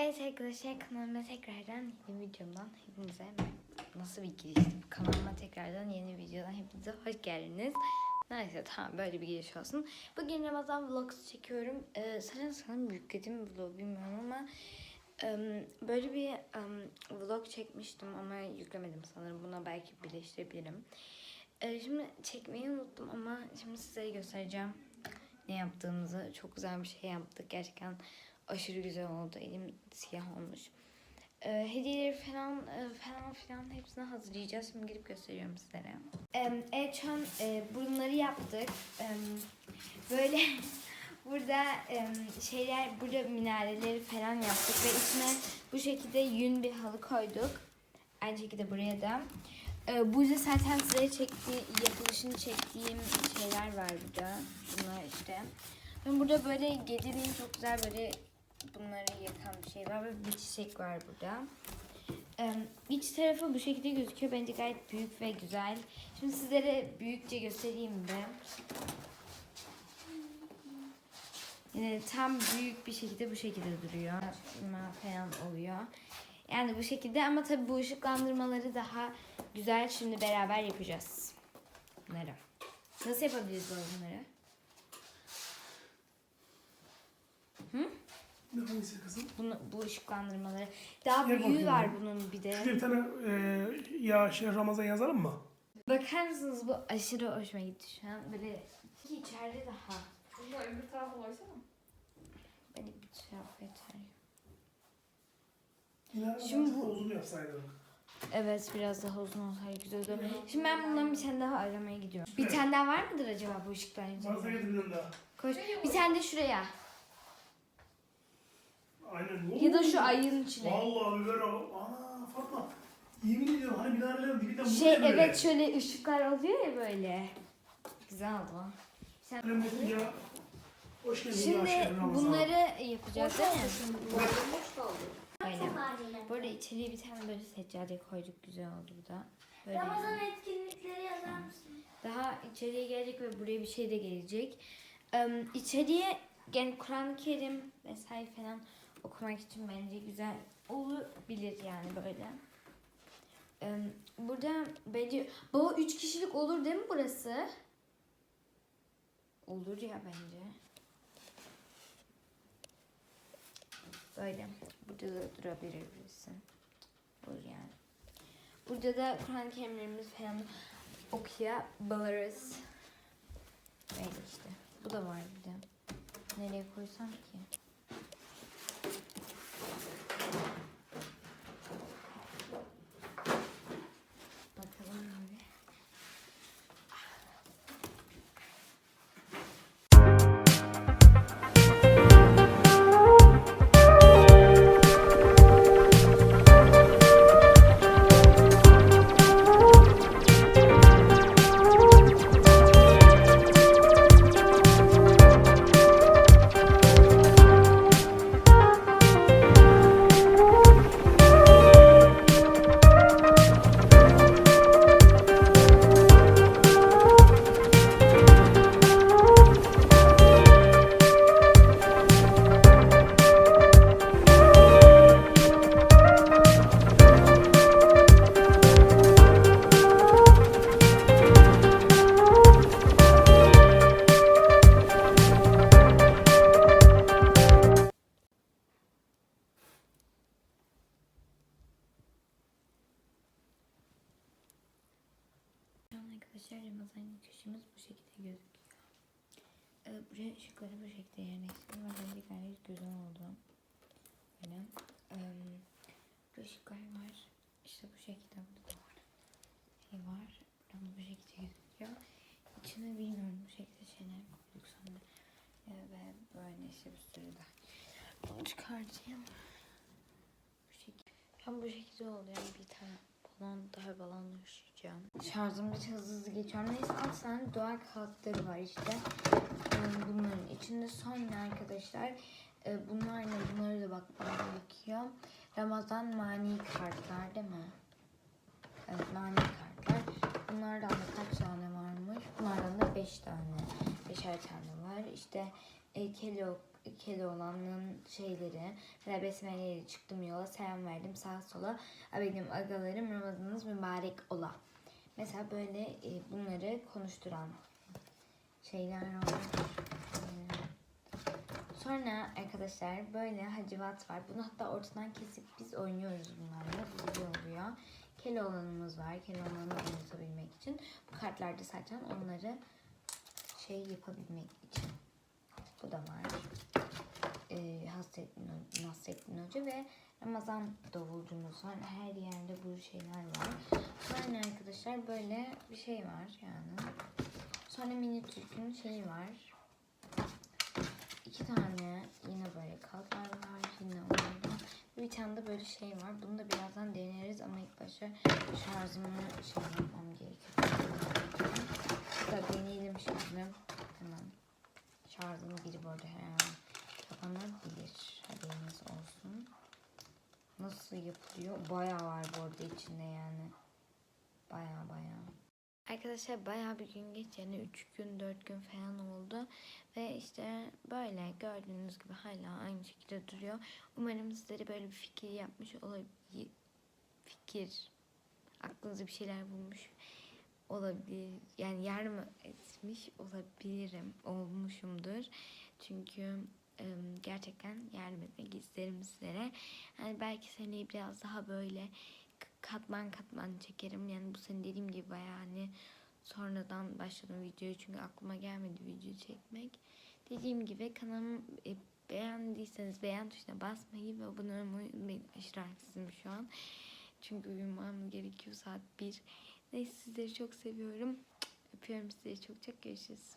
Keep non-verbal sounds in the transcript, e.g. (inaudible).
Evet arkadaşlar kanalıma tekrardan yeni videomdan hepinize nasıl bir giriş? Kanalıma tekrardan yeni videodan hepinize hoş geldiniz. Neyse tamam böyle bir giriş olsun. Bugün Ramazan vlogs çekiyorum. Ee, sanırım sanırım yükledim vlogu bilmiyorum ama em, böyle bir em, vlog çekmiştim ama yüklemedim sanırım. Buna belki birleştirebilirim. Ee, şimdi çekmeyi unuttum ama şimdi size göstereceğim ne yaptığımızı. Çok güzel bir şey yaptık. Gerçekten aşırı güzel oldu. Elim siyah olmuş. Ee, hediyeleri falan e, falan filan hepsini hazırlayacağız. Şimdi gidip gösteriyorum sizlere. Ee, evet şu an e, bunları yaptık. Ee, böyle (laughs) burada e, şeyler burada minareleri falan yaptık ve içine bu şekilde yün bir halı koyduk. Aynı şekilde buraya da. Ee, burada zaten size çektiği, yapılışını çektiğim şeyler var burada. Bunlar işte. Ve burada böyle geceliğin çok güzel böyle bunları yakan bir şey var ve bir çiçek var burada. Ee, iç tarafı bu şekilde gözüküyor. Bence gayet büyük ve güzel. Şimdi sizlere büyükçe göstereyim de. Yine tam büyük bir şekilde bu şekilde duruyor. Falan oluyor. Yani bu şekilde ama tabii bu ışıklandırmaları daha güzel. Şimdi beraber yapacağız. Bunları. Nasıl yapabiliriz bu bunları? Ne hangisi kızım? Bunu, bu ışıklandırmaları. Daha Gel büyüğü bakayım var ya. bunun bir de. Şuraya bir tane e, ya şey Ramazan yazalım mı? Bakar mısınız bu aşırı hoşuma gitti şu an. Böyle ki içeride daha. Bunu öbür tarafa koysana. Beni bir taraf yeter. Şimdi bu- uzun yapsaydık. Evet biraz daha uzun olsaydı güzel olurdu. Şimdi ben bundan bir tane daha aramaya gidiyorum. Bir tane daha var mıdır acaba bu Varsa içinde? getirdim daha. Koş. Bir tane de şuraya. Aynen. Ya da şu ayın içine. Vallahi biber o. Ana Fatma. Yemin ediyorum hani minarelerin dibinden bu Şey evet şöyle ışıklar oluyor ya böyle. Güzel oldu. Sen... Ya. Hoş geldin ya Şimdi Ramazan. bunları yapacağız değil mi? Aynen. Bu arada içeriye bir tane böyle seccade koyduk. Güzel oldu bu da. Böyle. Ramazan etkinlikleri yazar mısın? Daha içeriye gelecek ve buraya bir şey de gelecek. Ee, içeriye yani Kur'an-ı Kerim vesaire falan okumak için bence güzel olabilir yani böyle. Ee, burada bence baba 3 kişilik olur değil mi burası? Olur ya bence. Böyle. Burada da durabilir birisi. Olur yani. Burada da Kur'an-ı Kerimlerimiz falan okuyabiliriz. Böyle işte. Bu da var bir de. Nereye koysam ki? Arkadaşlar Ramazan köşemiz bu şekilde gözüküyor. Ee, buraya ışıkları bu şekilde yerleştirdim ve bence gayet güzel oldu. Böyle. Ee, ışıklar var. İşte bu şekilde burada da var. Şey var. Buradan bu şekilde gözüküyor. İçine bilmiyorum bu şekilde şeyler koyduk sonra. Ee, ve böyle işte bir sürü daha. Bunu çıkartayım. Bu şekilde. Tam bu şekilde oldu yani bir tane daha balonla üşüyeceğim. Şarjım bir hızlı hızlı geçiyorum. Neyse alt tane doğal kağıtları var işte. Ee, Bunların içinde sonra arkadaşlar e, bunlar ne? Bunları da bakmam gerekiyor. Ramazan mani kartlar değil mi? Evet mani kartlar. Bunlardan da kaç tane varmış? Bunlardan da 5 tane. Beşer tane var. İşte e, Kellogg, Keloğlan'ın şeyleri. Mesela besmeleyle çıktım yola selam verdim sağa sola. "A Benim agalarım Ramazanınız mübarek ola. Mesela böyle e, bunları konuşturan şeyler var. Ee, Sonra arkadaşlar böyle hacivat var. Bunu hatta ortadan kesip biz oynuyoruz bunlarla. Bu güzel oluyor. Keloğlanımız var. Keloğlan'ı oynatabilmek için. Bu kartlarda zaten onları şey yapabilmek için. Bu da var. Ee, Hasrettin, Nasrettin Hoca ve Ramazan davulcumuz var. Her yerde bu şeyler var. Sonra arkadaşlar böyle bir şey var yani. Sonra mini Türk'ün şeyi var. İki tane yine böyle kalpler var. Yine onlardan. Bir tane de böyle şey var. Bunu da birazdan deneriz ama ilk başta şarjımı şey yapmam gerekiyor. Da deneyelim şimdi. Hemen. Şarjım biri bu arada her an kapanabilir. Haberiniz olsun. Nasıl yapılıyor? Bayağı var bu arada içinde yani. Bayağı bayağı. Arkadaşlar bayağı bir gün geç yani 3 gün 4 gün falan oldu. Ve işte böyle gördüğünüz gibi hala aynı şekilde duruyor. Umarım sizlere böyle bir fikir yapmış olabilir. Fikir. Aklınıza bir şeyler bulmuş olabilir. Yani yardım etmiş olabilirim. Olmuşumdur. Çünkü gerçekten yardım etmek isterim sizlere. Yani belki seneye biraz daha böyle katman katman çekerim. Yani bu sene dediğim gibi bayağı hani sonradan başladım videoyu çünkü aklıma gelmedi video çekmek. Dediğim gibi kanalımı e, beğendiyseniz beğen tuşuna basmayı ve abone olmayı unutmayın. Aşırı haksızım şu an. Çünkü uyumam gerekiyor saat 1. Neyse sizleri çok seviyorum. Öpüyorum sizleri çok çok görüşürüz.